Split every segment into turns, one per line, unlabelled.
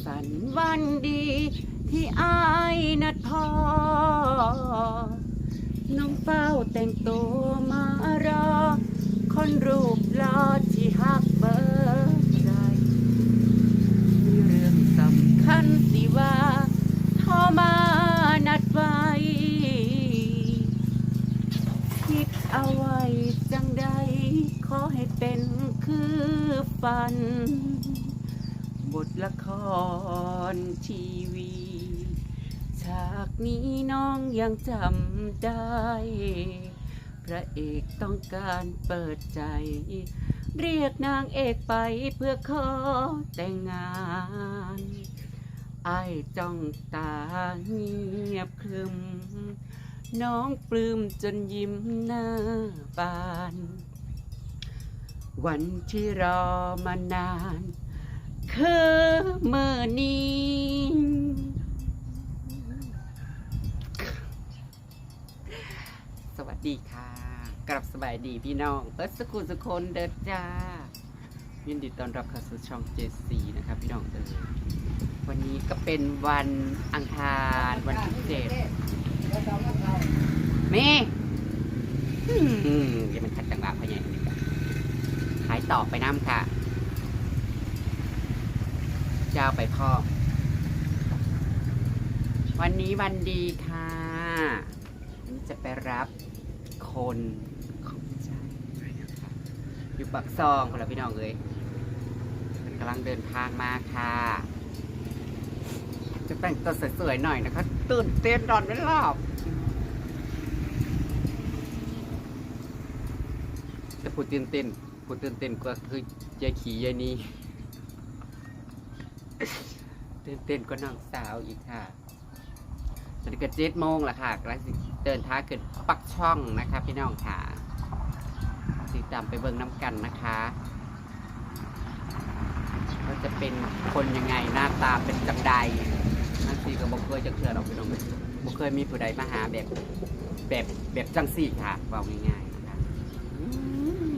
สันวันดีที่อายนัดพอ น้องเฝ้าแต่งตัวมารอ คนรูปหล่อที่หักเบอร์ใจมีเรื่องสำคัญสิว่าโทรมานัดไว้คิดเอาไว้จังใดขอให้เป็นคือฝัน บทละครทีวีฉากนี้น้องยังจำได้ พระเอกต้องการเปิดใจ เรียกนางเอกไปเพื่อขอแต่งงานไอ้จ้องตาเงียบครึม น้องปลื้มจนยิ้มหน้าบาน วันที่รอมานาน คือเมื่อนี้สวัสดีค่ะ กลับสบายดีพี่น้องเปิดสกุลสคนเดินจ้ายินดีต้อนรับเข้าสู่ช่องเจสีนะครับพี่น้องเออวันนี้ก็เป็นวันอังคารวันที่เจ็ดเมอืมอย่ามันขัดจังหวะพะเนี่ยขายต่อไปน้ำค่ะ เจ้าไปพ่อ วันนี้วันดีค่ะวันนี้จะไปรับคนของใจนอยู่ปักซองคนละพี่น้องเลยมันกำลังเดินทางมาค่ะ จะแต่งตัวสวยๆหน่อยนะคะ ตื่นเต้นนอนไม่หลับแต่พูดตื่นเต้นพูดตื่นเต้นก็คือยายขี่ยายนี้ ตื่นเต้นก็น้องสาวอีกค่ะตอนนี้ก็เจ็ดโมงแล้วค่ะกำลังสิเดินทางขึ้นปักช่องนะคะ พี่น้องค่ะติดตามไปเบิ่งน้ำกันนะคะว่าจะเป็นคนยังไงหน้าตาเป็นจังใดนั่นสิก็บอกเคยจะเคยเราพี่น้องบอกเคยมีผู้ใดมาหาแบบแบบแบบจังสี่ค่ะว่าง่ายๆนะคะอืม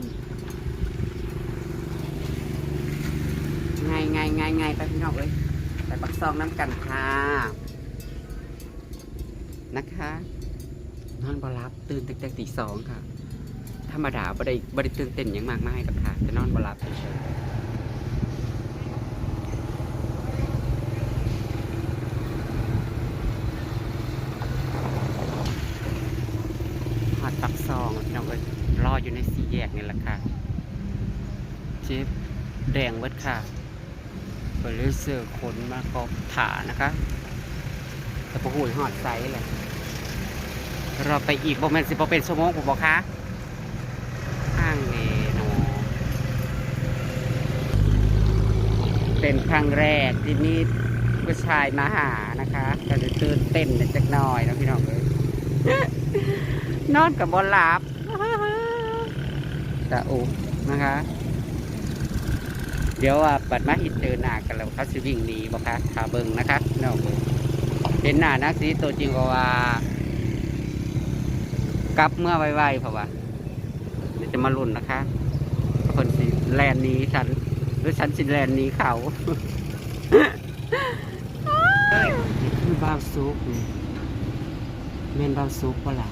ง่ายง่ายง่ายง่ายไปพี่น้องเลยไปปักซองน้ำกันค่ะนะคะนอนบรับตื่นตั้งแต่ตีสองค่ะ ธรรมดาบ่ได้บ่ได้ตื่นเต้นอย่างมากมายหรอกค่ะจะนอนบรับเฉยหอดปักซองพี่น้องเอ้ยรออยู่ในสี่แยกนี่แหละค่ะเจ็บแดงเวิดค่ะ ไปเลือกเสือคนมาก็ถานะคะแต่พอหูยหอดไซส์เลยเราไปอีกประมาณสิบเป็นชั่วโมงผมบอกคะข้างเนโนเป็นครั้งแรกที่มีผู้ชายมาหานะคะก็จะตื่นเต้นจักหน่อยนะพี่น้องเลยนอนกับบอลลับตะอุนะคะ เดี๋ยวว่าปัดมาหิดเจอหน้ากันแล้วเขาสิวิ่งหนีบอกคะขาเบิงนะคะน้องเบิงเห็นหน้านักสีตัวจริงก็ว่า กลับเมื่อไวๆเพราะว่าเดี๋ยวจะมาลุ่นนะคะ คนสิแลนนี้ฉัน หรือฉันสิแลนนี้เขาคือบาวซุกเมนบาวซุกว่าล่ะ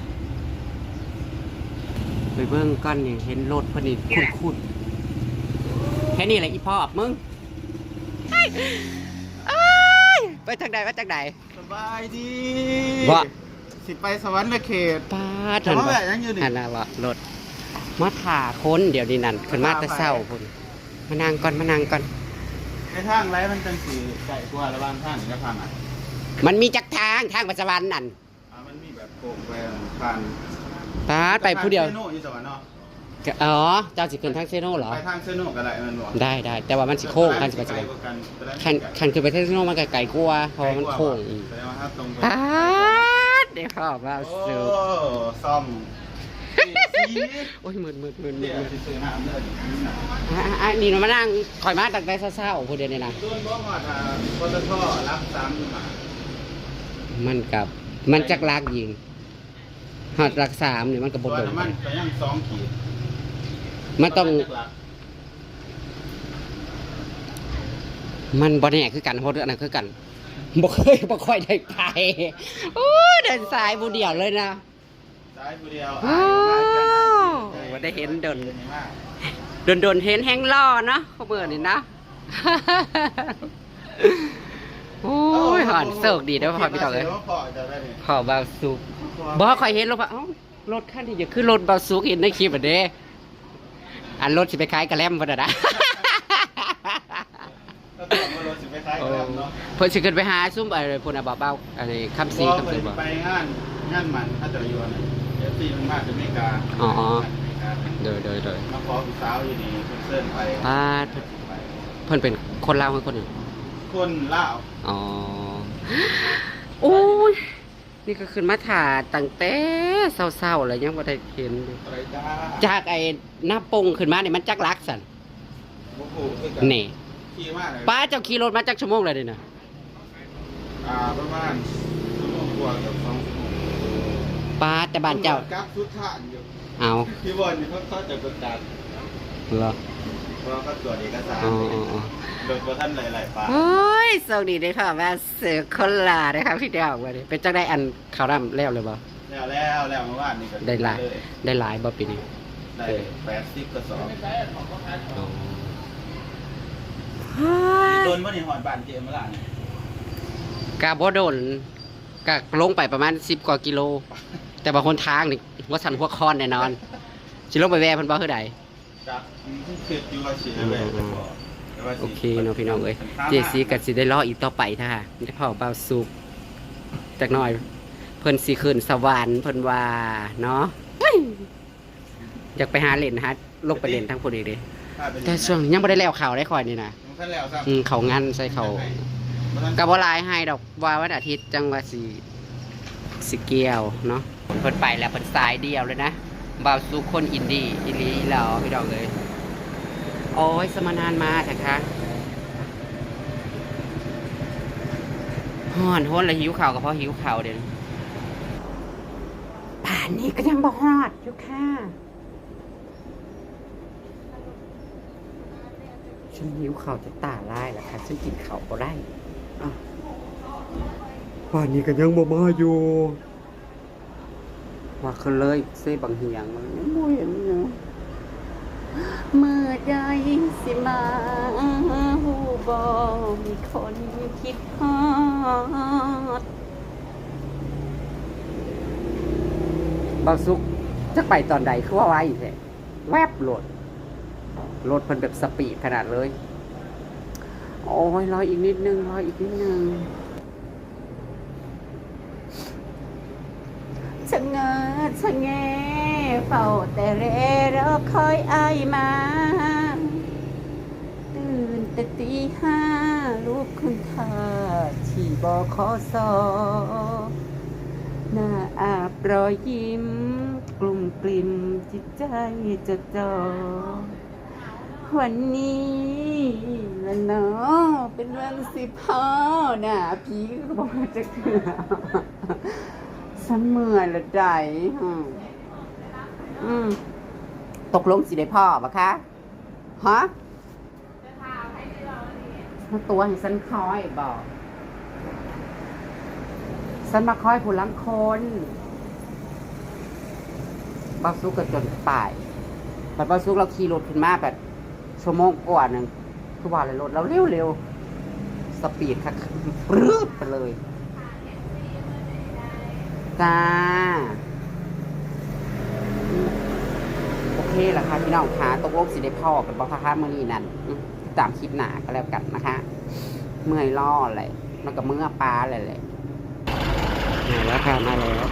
ไปเบิ้งก้อนนี่เห็นรถเพอดีคุ้นๆ ค่นี้แหละอีพ่อมึงเอ้ยเอ้ยไปทางใดไปทางใด
สบายดี
ว่า
สิไปสวรรค์เขต
ป้า
แต่ว่าแบบยังอยู่นี่
อันน่ะวะรถมาถ่าคนเดี๋ยวนี้นั่นคนมาแต่เศร้าคนมานั่งก่อนมานั่งก่อน
ในทางไรมันจังสีไก่กว่าระหว่างทางกับทางอะ
มันมีจักทางทางปัจจุบันนั่น
อ่ามันมีแบบโป่งไปผ่าน
ป้าดไปผู้เดียว
เซโน่อยู่สวรรค์เนาะ
อ๋อ เจ้าสิขึ้นทางเซโน่เหรอ
ไปทางเซโน่ก็ได้มันบอก
ได้ได้ แต่ว่ามันสิโค้งคันสิปัจจุบัน
ไกลกว่ากัน
คันคันคือไปทางเซโน่มันก็ไกลกว่าเพราะว่ามันโค้งอีก
แสดงว่าถ้าตรงไป
ป้าดเดี๋ยวพ่อว่า
โอ้
สู
ซ่อมสี
โอ้ยมืดมืดมืดมื
เดี๋
ด
ยว
มืด
สิซื้อน้ำเลย
อะอะนี่เรามานั่งคอยมาตั้งแต่เช้าๆผู้เดียวนี่นะ
ส่วนบ่หอดอ่าปตทรับซ้ำอยู่มา
มันกับมันจักลากยิงหอดรักสามนี่มันกับบ
ตั
ด
ว
ดง
น้ำมันก็ยังสองขีด
มันต้อง มันบ่แน่คือกันโหดอันนั้นคือกันบ่เคยบ่ค่อยได้ไปโอ้ยเดินสายผู้เดียวเลยนะ
ซ้ายผู้เดียว
โอ้
อ้าย
บ่ได้เห็นเดิน
ห็มาก
โดนโดนๆเห็นแห้งล่อเนาะเขาเบื่อนี่นะโอ้ยหอนเสิร์กดีเด้อพ่อพี่ต่อเลย
พอจะได้นี่
ขอเบาสุกบ่ค่อยเห็นรถว่าเอ้ารถคันที่จะขึ้นรถเบาสุกเห็นในคลิปอะเด้ อันรถสิไปขายกระแลมบ่ได้นะ
ก็ต้องมารถสิไปท้ายกันเนาะ
เพิ่นสิขึ้นไปหาซุ่มอะไรพุ่นน่ะบ่เบาอันนี้คำซี
เพราะ
คำ
เพิ่
ซี
น
บ่
ไปงานงานมันถ้าจะอยู่อันนั้นเอฟซีมันมาจากอเมริกา
อ๋อ
อเมริกา
เดยเดยเดย
มาขอผู้สาวอยู่นี่เพิ่นเชิญไป
ปาด
ไป
เพิ่นเป็นคนลาวคือคนหนึ่ง
คนลาว
อ๋อโอ้ย นี่ก็ขึ้นมาถ่าตั้งแต่เศร้าๆแล้วยังบ่ได้เห็นเลย
อะไรจ้า
จากไอ้หน้าปงขึ้นมาเนี่ยมันจักลักสัน
บุกูคือกัน
นี่
ขี่มากเลย
ป้าเจ้าขี่รถมาจักชั่วโมงเลยเด้นะ
อ่าประมาณชั่วโมงกว่ากับสองชั่วโมง
ป้าแต่บ้านเจ้า
กับสุดท่านอยู่
เอา
พี่บอลนี่เขาเขาจะกดดัน
เหรอ
เพราะเขาตรวจเอกสาร
อ๋ออ๋ออ๋อ
โดยตัวท่านหลายๆปา
โอ้ยสวัสดีเด้อค่ะแม่เสือคนลาเด้อค่ะพี่เดียววันนี้เป็นจังได้อันข่าวร่ำแล้วเลยบ่
แล้วแล้วแล้วเมื่อวานนี่ก็
ได้หลาย
เลย
ได้หลายบ่ปีนี้
ได้แปดสิบกระสอบโดนว่านี่หอดบานเจมส์เมื่อไหร่นี่
กาบ่โดนกะลงไปประมาณ10กว่ากิโล แต่บางคนทางนี่ว่าสันหัวคอนแน่นอนสิลงไปแว่เพิ่นบ่คือใด
จับคืออยู่ว่าสิเลยแต่บอกแต่ว่าสิ
โอเคเนาะพี่น้องเอ้ยเจซีก็สิได้รออีกต่อไปท่าได้พ่อเบาสุกจักหน่อย เพิ่นสิขึ้นสวรรค์เพิ่นว่าเนาะเฮ้ยอยากไปหาเล่นฮะลงไปเล่นทั้งพุ่นอีกเด้แต่ช่วงนี้ยังบ่ได้แล้วข่าวได้คอยนี่นะ
มันขั้นแล้วครับ
อืมเขางานใส่เขาก็บ่หลายให้ดอกว่าวันอาทิตย์จังว่าสิสิเกี่ยวเนาะเพิ่นไปแล้วเพิ่นสายเดียวเลยนะ บ่าวสุกคนอินดี้อีหลีอีหลอพี่น้องเอ้ยโอ้ยสมานานมาเถอะค่ะฮ้อนฮ้อนแล้วหิวข่าวก็เพราะหิวข่าวเด่นป่านนี้ก็ยังบ่ฮอดอยู่ค่ะฉันหิวข่าวจะตาลายแล้วค่ะฉันกินข่าวก็ได้อ้าวป่านนี้ก็ยังบ่มาอยู่ ว่าคือเลยเซบังเหียงมันบ่เห็นอยู่เมื่อใดสิมาหูบอมีคนคิดฮอดบาสุกจะไปตอนใดคือว่าไว้แท้แวบโหลดรถเพิ่นแบบสปีดขนาดเลย โอ้ยรออีกนิดนึงรออีกนิดนึงชะเงิด ชะแงเฝ้าแต่เรรอคอยอายมา ตื่นแต่ตีห้าลูกคุณท่าที่บอขอสอหน้าอาบรอยยิ้ม กลุ่มกลิ่มจิตใจจดจ่อวันนี้ละเนาะเป็นวันสิพ่อน่ะผีก็บอกว่าจะเกลือ ฉันเมื่อยละใดอืมอืมตกลงสิได้พ่อปะคะฮะถ้าตัวให้ฉันคอยบอกฉันมาคอยผู้ลังคนบาซุกก็จนป่ายแต่บาซุกเราขี่รถขึ้นมาแบบชั่วโมงกว่าหนึ่งคือว่าเลยรถเราเร็วเร็วๆสปีดค่ะปรื้ดไปเลย จ้า โอเคแหละค่ะพี่น้องคะตกลงสิได้พ่อเป็นบอค่ะมื่อนี้นั่นตามคลิปหนาก็แล้วกันนะคะ เมื่อยล่อเลยแล้วก็เมื่อปลาเลยเลยมาแล้วค่ะมาแล้ว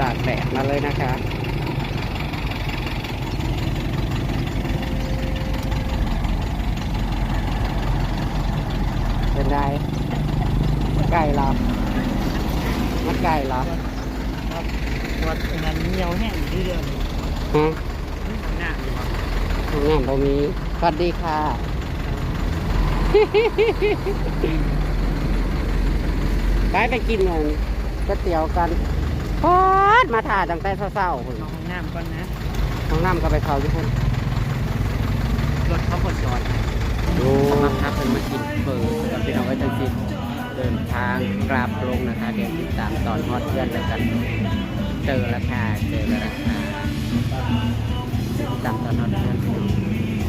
ตากแดดมา เลยนะคะเป็นไรไก่เหรอมันไก่ห
ลับวัดนั้นเหนียวแห้งอยู่เรื่อย
ฮะ
หน้าอยู่ครับ
ทำงานตรงนี้สวัสดีค่ะไปไปกินเงินก๋วยเตี๋ยวกัน พอดมาถ่าตั้งแต่เช้าๆพุ่น
เอาห้องน้ำก่อนนะ
ห้องน้ำก็ไปเข้าทุกคน
รถเขาบดจอด
ดูมาพักเป็นมากินเปิดสำหรับพี่น้องไว้จังสิเดินทางกราบลงนะคะเดี๋ยวติดตามตอนฮอดเพื่อนแล้วกันเจอแล้วค่ะเจอแล้วนะคะติดตามตอนฮอดเพื่อนพี่น้อง